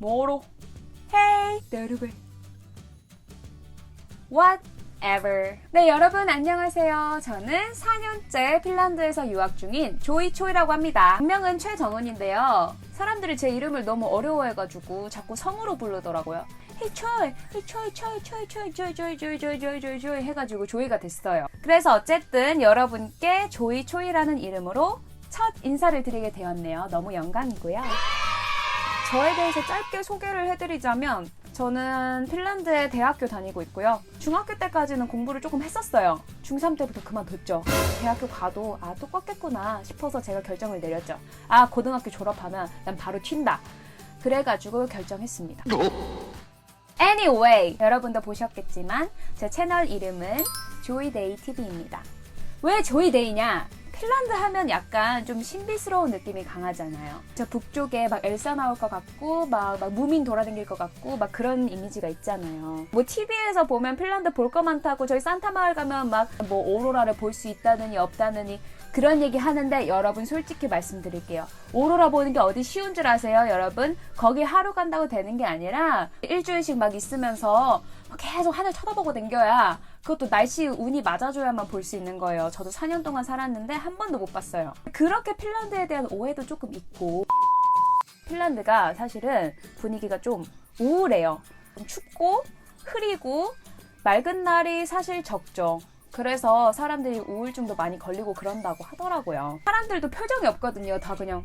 뭐로? Hey, 여러분. Whatever. 네, 여러분 안녕하세요. 저는 4년째 핀란드에서 유학 중인 조이 초이라고 합니다. 본명은 최정은인데요. 사람들이 제 이름을 너무 어려워해가지고 자꾸 성으로 부르더라고요. Hey 초이, hey 초이, 초이, 초이, 초이, 초이, 초이, 초이, 초이, 초이, 초이, 초이 해가지고 조이가 됐어요. 그래서 어쨌든 여러분께 조이 초이라는 이름으로 첫 인사를 드리게 되었네요. 너무 영광이고요. 저에 대해서 짧게 소개를 해드리자면 저는 핀란드에 대학교 다니고 있고요. 중학교 때까지는 공부를 조금 했었어요. 중3 때부터 그만뒀죠. 대학교 가도 아 똑같겠구나 싶어서 제가 결정을 내렸죠. 아 고등학교 졸업하면 난 바로 튄다. 그래가지고 결정했습니다. Anyway, 여러분도 보셨겠지만 제 채널 이름은 조이데이 TV입니다. 왜 조이데이냐? 핀란드 하면 약간 좀 신비스러운 느낌이 강하잖아요. 저 북쪽에 막 엘사 나올 것 같고, 막, 막 무민 돌아다닐 것 같고, 막 그런 이미지가 있잖아요. 뭐 TV에서 보면 핀란드 볼 거 많다고 저희 산타 마을 가면 막 뭐 오로라를 볼 수 있다느니 없다느니 그런 얘기 하는데 여러분 솔직히 말씀드릴게요. 오로라 보는 게 어디 쉬운 줄 아세요, 여러분? 거기 하루 간다고 되는 게 아니라 일주일씩 막 있으면서 계속 하늘 쳐다보고 댕겨야 그것도 날씨 운이 맞아줘야만 볼 수 있는 거예요. 저도 4년 동안 살았는데 한 번도 못 봤어요. 그렇게 핀란드에 대한 오해도 조금 있고 핀란드가 사실은 분위기가 좀 우울해요. 좀 춥고 흐리고 맑은 날이 사실 적죠. 그래서 사람들이 우울증도 많이 걸리고 그런다고 하더라고요. 사람들도 표정이 없거든요. 다 그냥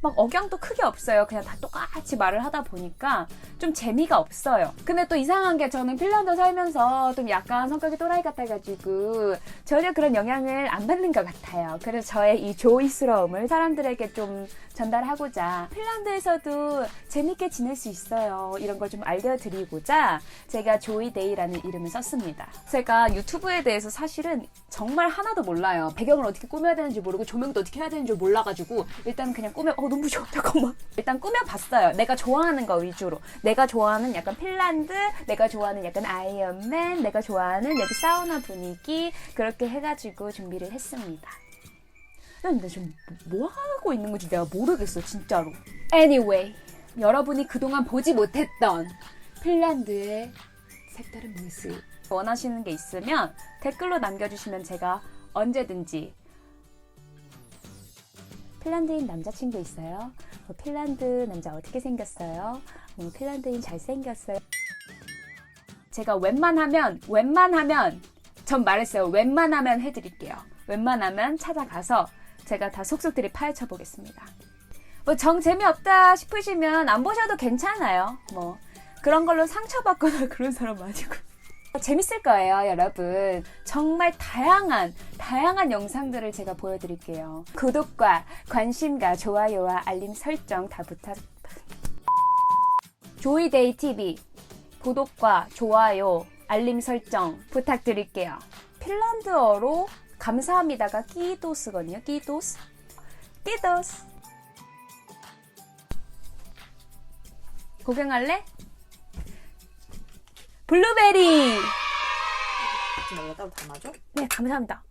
막 억양도 크게 없어요. 그냥 다 똑같이 말을 하다 보니까 좀 재미가 없어요. 근데 또 이상한 게 저는 핀란드 살면서 좀 약간 성격이 또라이 같아가지고 전혀 그런 영향을 안 받는 것 같아요. 그래서 저의 이 조이스러움을 사람들에게 좀 전달하고자 핀란드에서도 재밌게 지낼 수 있어요. 이런 걸 좀 알려드리고자 제가 조이데이라는 이름을 썼습니다. 제가 유튜브에 대해서 사실은 정말 하나도 몰라요. 배경을 어떻게 꾸며야 되는지 모르고 조명도 어떻게 해야 되는지 몰라가지고 일단 그냥 꾸며 어 너무 좋아 잠깐만 일단 꾸며봤어요. 내가 좋아하는 거 위주로 내가 좋아하는 약간 핀란드 내가 좋아하는 약간 아이언맨 내가 좋아하는 여기 사우나 분위기 그렇게 해가지고 준비를 했습니다. 근데 지금 뭐 하고 있는 건지 내가 모르겠어 진짜로. Anyway, 여러분이 그동안 보지 못했던 핀란드의 색다른 모습 원하시는 게 있으면 댓글로 남겨주시면 제가 언제든지 핀란드인 남자친구 있어요? 뭐 핀란드 남자 어떻게 생겼어요? 뭐 핀란드인 잘생겼어요? 제가 웬만하면 웬만하면 전 말했어요. 웬만하면 해드릴게요. 웬만하면 찾아가서 제가 다 속속들이 파헤쳐 보겠습니다. 뭐 정 재미없다 싶으시면 안 보셔도 괜찮아요. 뭐 그런 걸로 상처받거나 그런 사람 아니고. 재밌을 거예요, 여러분. 정말 다양한, 다양한 영상들을 제가 보여드릴게요. 구독과 관심과 좋아요와 알림 설정 다 부탁. 조이데이 TV 구독과 좋아요, 알림 설정 부탁드릴게요. 핀란드어로 감사합니다가 끼도스거든요. 끼도스. 끼도스. 구경할래? 블루베리. 지금 여기다 담아줘? 네, 감사합니다.